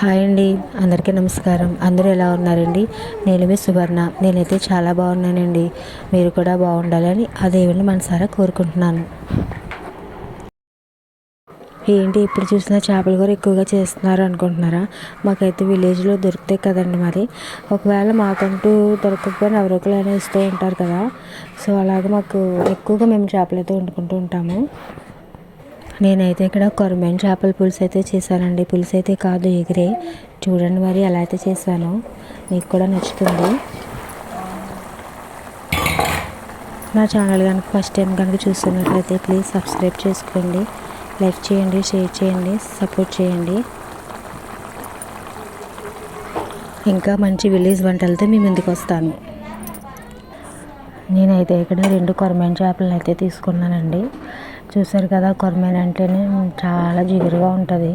Hi అండి అందరికీ నమస్కారం. అందరూ ఎలా ఉన్నారండి? నేను మీ సువర్ణ. నేనైతే చాలా బాగున్నానండి. మీరు కూడా బాగుండాలని ఆ దేవుని మనసారా కోరుకుంటున్నాను. ఏంటి ఇప్పుడు చూసిన చేపల కూర ఎక్కువగా చేస్తున్నారు అనుకుంటున్నారా? మాకైతే విలేజ్లో దొరుకుతాయి కదండి మరి. ఒకవేళ మాకంటూ దొరకకపోయినా ఎవరొకరైనా ఇస్తూ ఉంటారు కదా. సో అలాగే మాకు ఎక్కువగా మేము చేపలైతే వండుకుంటూ ఉంటాము. నేనైతే ఇక్కడ కొరమేను చేపల పులుసు అయితే చేశానండి. పులుసు అయితే కాదు ఎగిరే. చూడండి మరి ఎలా అయితే చేశానో. మీకు కూడా నచ్చుతుంది. నా ఛానల్ కనుక ఫస్ట్ టైం కనుక చూస్తున్నట్లయితే ప్లీజ్ సబ్స్క్రైబ్ చేసుకోండి. లైక్ చేయండి షేర్ చేయండి సపోర్ట్ చేయండి. ఇంకా మంచి విలేజ్ వంటలతో మీ ముందుకు వస్తాను. నేనైతే ఇక్కడ రెండు కొరమైన చేపలను అయితే తీసుకున్నానండి. చూశారు కదా కొరమైన అంటేనే చాలా జిగురుగా ఉంటుంది.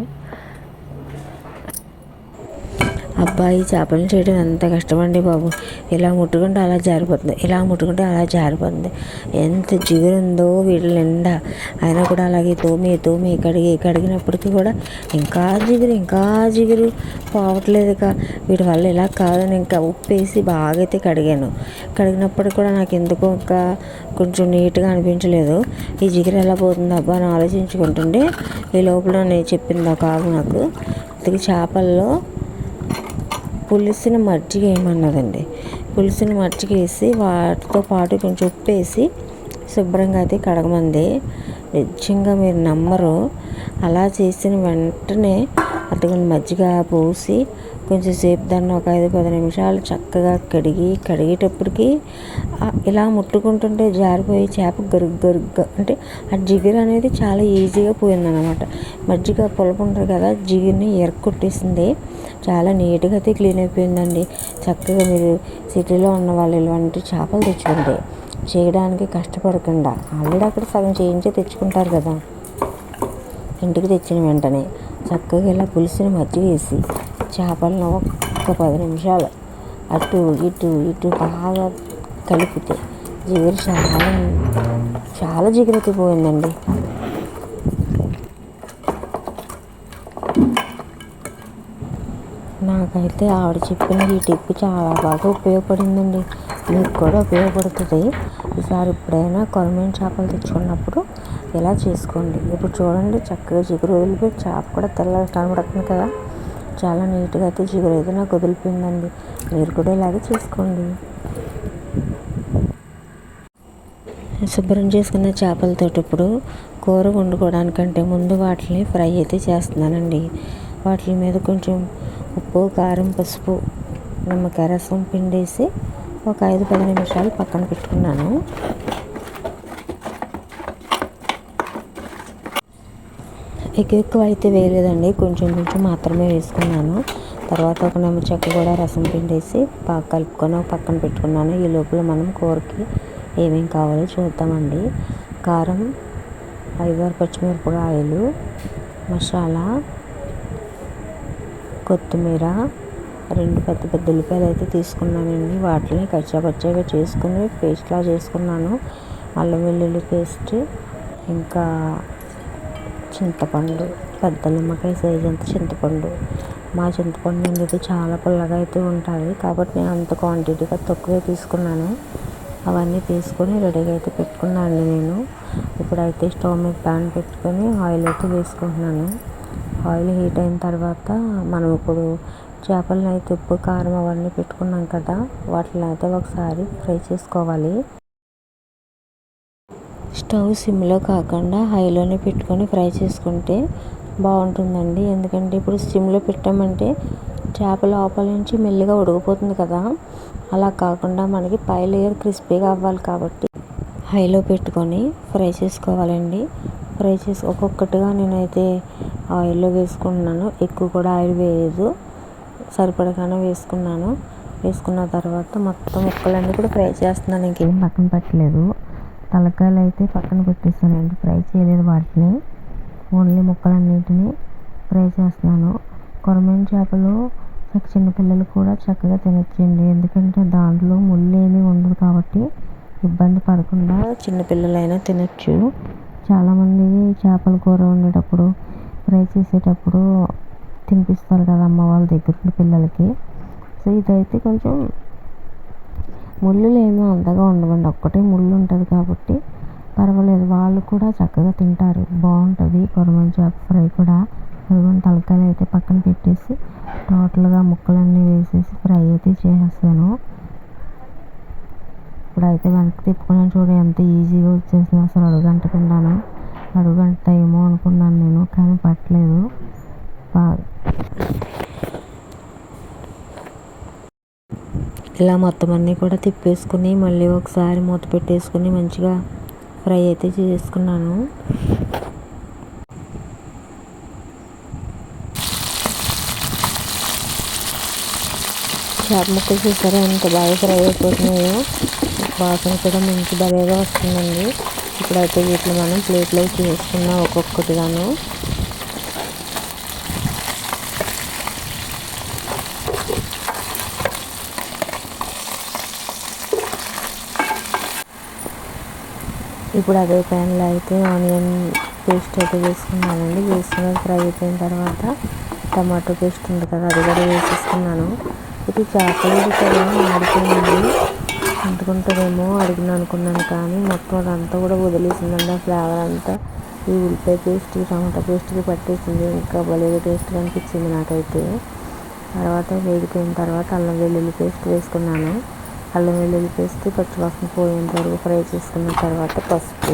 అబ్బాయి చేపలను చేయడం ఎంత కష్టమండి బాబు. ఇలా ముట్టుకుంటే అలా జారిపోతుంది. ఇలా ముట్టుకుంటే అలా జారిపోతుంది. ఎంత జిగురు ఉందో వీళ్ళ నిండా. అయినా కూడా అలాగే తోమి తోమి కడిగి కడిగినప్పటికీ కూడా ఇంకా జిగురు ఇంకా జిగురు. పోవట్లేదు ఇక వీటి వల్ల ఇలా కాదని ఇంకా ఉప్పు వేసి బాగా అయితే కడిగాను. కడిగినప్పటికి కూడా నాకు ఎందుకో ఇంకా కొంచెం నీట్గా అనిపించలేదు. ఈ జిగురు ఎలా పోతుంది అబ్బా అని ఆలోచించుకుంటుండే ఈ లోపల నేను చెప్పింది ఒక ఆవు నాకు. ఇది చేపల్లో పులిసిన మజ్జిగ వేయమన్నదండి పులిసిన మజ్జిగ వేసి వాటితో పాటు కొంచెం ఉప్పు వేసి శుభ్రంగా అయితే కడగమంది నిజంగా మీరు నమ్మరు. అలా చేసిన వెంటనే అతను మజ్జిగ పోసి కొంచెం సేపు దాన్ని ఒక ఐదు పది నిమిషాలు చక్కగా కడిగి కడిగేటప్పటికి ఇలా ముట్టుకుంటుంటే జారిపోయి చేప గరుగ్ గరుగ్గా అంటే ఆ జిగురు అనేది చాలా ఈజీగా పోయిందనమాట మజ్జిగ పులప ఉంటుంది కదా జిగురుని ఎరక్కొట్టేసింది చాలా నీట్గా అయితే క్లీన్ అయిపోయిందండి. చక్కగా మీరు సిటీలో ఉన్న వాళ్ళు ఇలాంటి చేపలు తెచ్చుకుంటే చేయడానికి కష్టపడకుండా ఆల్రెడీ అక్కడ సగం చేయించి తెచ్చుకుంటారు కదా. ఇంటికి తెచ్చిన వెంటనే చక్కగా ఇలా పులిసిన మజ్జిగ వేసి చేపలను ఒక్క పది నిమిషాలు అటు ఇటు ఇటు బాగా కలిపితే జిగురు చాలా చాలా జిగురెత్తిపోయిందండి నాకైతే ఆవిడ చెప్పిన ఈ టిప్ చాలా బాగా ఉపయోగపడిందండి. మీకు కూడా ఉపయోగపడుతుంది. ఈసారి ఎప్పుడైనా కొరమైన చేపలు తెచ్చుకున్నప్పుడు ఇలా చేసుకోండి. ఇప్పుడు చూడండి చక్కగా జిగురు వదిలిపోయి చేప కూడా తెల్లగా కనబడుతుంది కదా. చాలా నీట్గా అయితే చిగురు అయితే నాకు వదిలిపోయిందండి. మీరు కూడా ఇలాగే చేసుకోండి. శుభ్రం చేసుకున్న చేపలతో ఇప్పుడు కూర వండుకోవడానికంటే ముందు వాటిని ఫ్రై అయితే చేస్తున్నానండి. వాటి మీద కొంచెం ఉప్పు కారం పసుపు నిమ్మకాయ రసం పిండేసి ఒక ఐదు పది నిమిషాలు పక్కన పెట్టుకున్నాను. ఎక్కువ ఎక్కువ అయితే వేయలేదండి. కొంచెం కొంచెం మాత్రమే వేసుకున్నాను. తర్వాత ఒక నెమ్మ చెక్క కూడా రసం పిండేసి బాగా కలుపుకొని పక్కన పెట్టుకున్నాను. ఈ లోపల మనం కూరకి ఏమేమి కావాలో చూద్దామండి. కారం ఐదారు పచ్చిమిరపకాయలు మసాలా కొత్తిమీర రెండు పెద్ద పెద్ద ఉల్లిపాయలు అయితే తీసుకున్నానండి. వాటిని కచ్చాపచ్చాగా చేసుకుని పేస్ట్లా చేసుకున్నాను. అల్లం వెల్లుల్లి పేస్ట్ ఇంకా చింతపండు పెద్ద నిమ్మకాయ సైజ్ అంత చింతపండు. మా చింతపండు అనేది చాలా పుల్లగా అయితే ఉంటుంది కాబట్టి నేను అంత క్వాంటిటీగా తక్కువే తీసుకున్నాను. అవన్నీ తీసుకొని రెడీగా అయితే పెట్టుకున్నాను నేను. ఇప్పుడైతే స్టవ్ మీద ప్యాన్ పెట్టుకొని ఆయిల్ అయితే వేసుకుంటున్నాను. ఆయిల్ హీట్ అయిన తర్వాత మనం ఇప్పుడు చేపలను అయితే ఉప్పు కారం అవన్నీ పెట్టుకున్నాం కదా వాటిని అయితే ఒకసారి ఫ్రై చేసుకోవాలి. స్టవ్ సిమ్లో కాకుండా హైలోనే పెట్టుకొని ఫ్రై చేసుకుంటే బాగుంటుందండి. ఎందుకంటే ఇప్పుడు సిమ్లో పెట్టామంటే చేప లోపల నుంచి మెల్లిగా ఉడికిపోతుంది కదా. అలా కాకుండా మనకి పై లేయర్ క్రిస్పీగా అవ్వాలి కాబట్టి హైలో పెట్టుకొని ఫ్రై చేసుకోవాలండి. ఫ్రై చేసి ఒక్కొక్కటిగా నేనైతే ఆయిల్లో వేసుకుంటున్నాను. ఎక్కువ కూడా ఆయిల్ వేయదు సరిపడగానే వేసుకున్నాను. వేసుకున్న తర్వాత మొత్తం ముక్కలన్నీ కూడా ఫ్రై చేస్తున్నాను. ఇంకేం పక్కన పెట్టలేదు. తలకాయలు అయితే పక్కన పెట్టేస్తానండి. ఫ్రై చేయలేదు వాటిని. ఓన్లీ ముక్కలన్నిటిని ఫ్రై చేస్తున్నాను. కొరమైన చేపలు చిన్నపిల్లలు కూడా చక్కగా తినొచ్చండి. ఎందుకంటే దాంట్లో ముళ్ళు ఏమీ ఉండదు కాబట్టి ఇబ్బంది పడకుండా చిన్నపిల్లలైనా తినచ్చు. చాలామంది చేపల కూర వండేటప్పుడు ఫ్రై చేసేటప్పుడు తినిపిస్తారు కదా అమ్మ వాళ్ళ దగ్గర పిల్లలకి. సో ఇదైతే కొంచెం ముళ్ళులు ఏమీ అంతగా ఉండవండి. ఒక్కటే ముళ్ళు ఉంటుంది కాబట్టి పర్వాలేదు. వాళ్ళు కూడా చక్కగా తింటారు. బాగుంటుంది కొరమేను చేప ఫ్రై కూడా. అదిగోండి తలకాయలు అయితే పక్కన పెట్టేసి టోటల్గా ముక్కలన్నీ వేసేసి ఫ్రై అయితే చేసేస్తాను. అయితే వెనక్కి తిప్పుకున్నాను చూడండి ఎంత ఈజీగా వచ్చేసింది. అసలు అడుగంటకుండాను ఏమో అనుకున్నాను నేను కానీ పట్టలేదు. బాగా ఇలా మొత్తం అన్నీ కూడా తిప్పేసుకుని మళ్ళీ ఒకసారి మూత పెట్టేసుకుని మంచిగా ఫ్రై అయితే చేసుకున్నాను చేప ముక్కలు చూసారా? ఎంత బాగా ఫ్రై అయిపోతున్నాయో. వాసన కూడా మంచి భలేగా వస్తుందండి. ఇప్పుడైతే వీటిని మనం ప్లేట్లో చేసుకున్నాం ఒక్కొక్కటిగాను. ఇప్పుడు అదే ప్యాన్లో అయితే ఆనియన్ పేస్ట్ అయితే వేసుకున్నానండి. వేసుకున్న ఫ్రై అయిపోయిన తర్వాత టమాటో పేస్ట్ ఉంది కదా అది కూడా వేసేసుకున్నాను. ఇది చేపలు కదా మాడిపోయింది. అంటుకుంటుందేమో అడిగిన అనుకున్నాను కానీ మొత్తం అదంతా కూడా వదిలేసిందండి. ఆ ఫ్లేవర్ అంతా ఈ ఉల్లిపాయ పేస్ట్ టమాటా పేస్ట్కి పట్టేసింది. ఇంకా భలే టేస్ట్ అనిపించింది నాకైతే. తర్వాత వేగిపోయిన తర్వాత అల్లం వెల్లుల్లి పేస్ట్ వేసుకున్నాను. అల్లం వెల్లుల్లి పేస్ట్ పచ్చివాసన పోయేంత వరకు ఫ్రై చేసుకున్న తర్వాత పసుపు.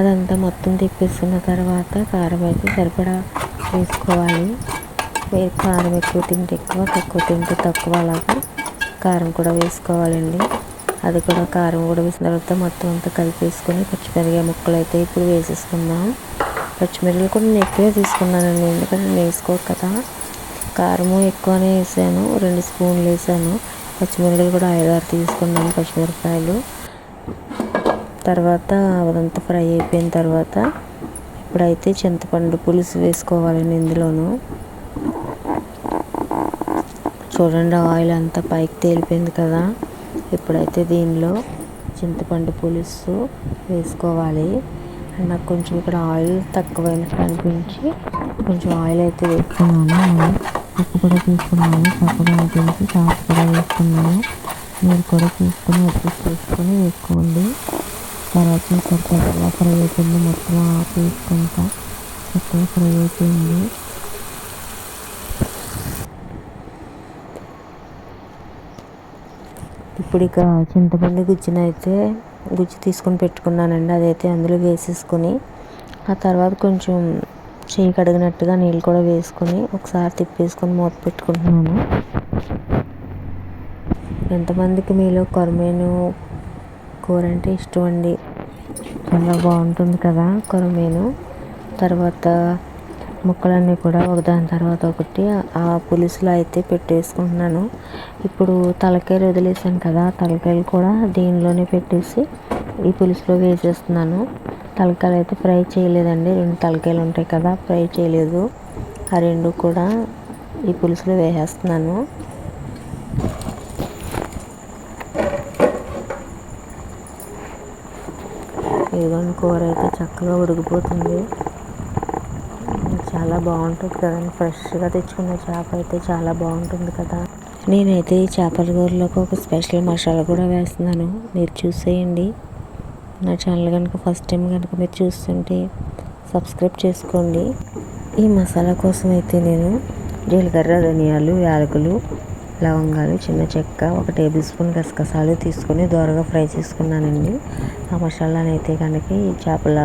అదంతా మొత్తం తిప్పేసుకున్న తర్వాత కారం అయితే సరిపడా వేసుకోవాలి. కారం ఎక్కువ తింటే ఎక్కువ తక్కువ తింటే తక్కువ అలాగా కారం కూడా వేసుకోవాలండి. అది కూడా కారం కూడా వేసిన తర్వాత మొత్తం అంతా కలిపేసుకొని పచ్చిమిరపకాయ ముక్కలు అయితే ఇప్పుడు వేసేసుకుందాం. పచ్చిమిరపకాయలు కూడా నేను ఎక్కువే తీసుకున్నానండి ఎందుకంటే నేను వేసుకో కదా. కారము ఎక్కువనే వేసాను. రెండు స్పూన్లు వేసాను. పచ్చిమిరపకాయలు కూడా ఐదారు తీసుకున్నాను పచ్చిమిరపకాయలు. తర్వాత అదంతా ఫ్రై అయిపోయిన తర్వాత ఇప్పుడైతే చింతపండు పులుసు వేసుకోవాలండి ఇందులోను. చూడండి ఆయిల్ అంతా పైకి తేలిపోయింది కదా. ఇప్పుడైతే దీనిలో చింతపండు పులుసు వేసుకోవాలి. నాకు కొంచెం ఇక్కడ ఆయిల్ తక్కువైనట్టు అనిపించి కొంచెం ఆయిల్ అయితే వేసుకున్నాను. ఉప్పు కూడా తీసుకున్నాను చక్కగా అనిపించి సాస్ కూడా వేసుకున్నాను మీరు కూడా తీసుకుని అడ్జస్ట్ చేసుకొని వేసుకోండి తర్వాత చక్కగా ఫ్రై అయిపోయింది మొత్తం తీసుకుంటా చక్కగా ఫ్రై అయిపోయింది ఇప్పుడు ఇక చింతపండు గుజ్జునైతే అయితే గుజ్జు తీసుకొని పెట్టుకున్నానండి. అదైతే అందులో వేసేసుకొని ఆ తర్వాత కొంచెం చేయి కడిగినట్టుగా నీళ్ళు కూడా వేసుకొని ఒకసారి తిప్పేసుకొని మూత పెట్టుకుంటున్నాను. ఎంతమందికి మీలో కొరమేను కూర అంటే ఇష్టం అండి? చాలా బాగుంటుంది కదా కొరమేను. తర్వాత ముక్కలన్నీ కూడా ఒకదాని తర్వాత ఒకటి ఆ పులుసులో అయితే పెట్టేసుకుంటున్నాను. ఇప్పుడు తలకాయలు వదిలేసాను కదా తలకాయలు కూడా దీనిలోనే పెట్టేసి ఈ పులుసులో వేసేస్తున్నాను. తలకాయలు అయితే ఫ్రై చేయలేదండి. రెండు తలకాయలు ఉంటాయి కదా ఫ్రై చేయలేదు. ఆ రెండు కూడా ఈ పులుసులో వేసేస్తున్నాను. ఇదిగోండి కూర అయితే చక్కగా ఉడికిపోతుంది. చాలా బాగుంటుంది కదండి. ఫ్రెష్గా తెచ్చుకున్న చేప అయితే చాలా బాగుంటుంది కదా. నేనైతే ఈ చేపల కూరలోకి ఒక స్పెషల్ మసాలా కూడా వేస్తున్నాను. మీరు చూసేయండి. నా ఛానల్ కనుక ఫస్ట్ టైం కనుక మీరు చూస్తుంటే సబ్స్క్రైబ్ చేసుకోండి. ఈ మసాలా కోసం అయితే నేను జీలకర్ర ధనియాలు యాలకులు లవంగాలు చిన్న చెక్క ఒక టేబుల్ స్పూన్ గసగసాలు తీసుకొని దోరగా ఫ్రై చేసుకున్నానండి. ఆ మసాలాని అయితే కనుక ఈ చేపల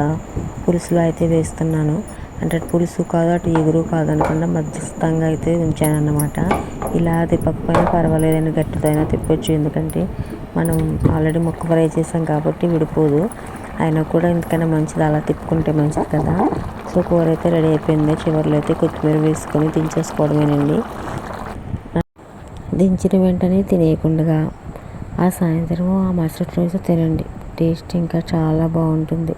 పులుసులో అయితే వేస్తున్నాను. అంటే పులుసు కాదు అటు ఎగురు కాదనకుండా మధ్యస్థంగా అయితే ఉంచానన్నమాట. ఇలా తిప్పకపోయినా పర్వాలేదని గట్టితో అయినా తిప్పొచ్చు. ఎందుకంటే మనం ఆల్రెడీ ముక్క ఫ్రై చేసాం కాబట్టి విడిపోదు. అయినా కూడా ఎందుకైనా మంచిది అలా తిప్పుకుంటే మంచిది కదా. సో కూర అయితే రెడీ అయిపోయింది. చివరిలో అయితే కొత్తిమీర వేసుకొని దించేసుకోవడమేనండి. దించిన వెంటనే తినేయకుండా ఆ సాయంత్రం ఆ మరుసటి రోజు తినండి. టేస్ట్ ఇంకా చాలా బాగుంటుంది.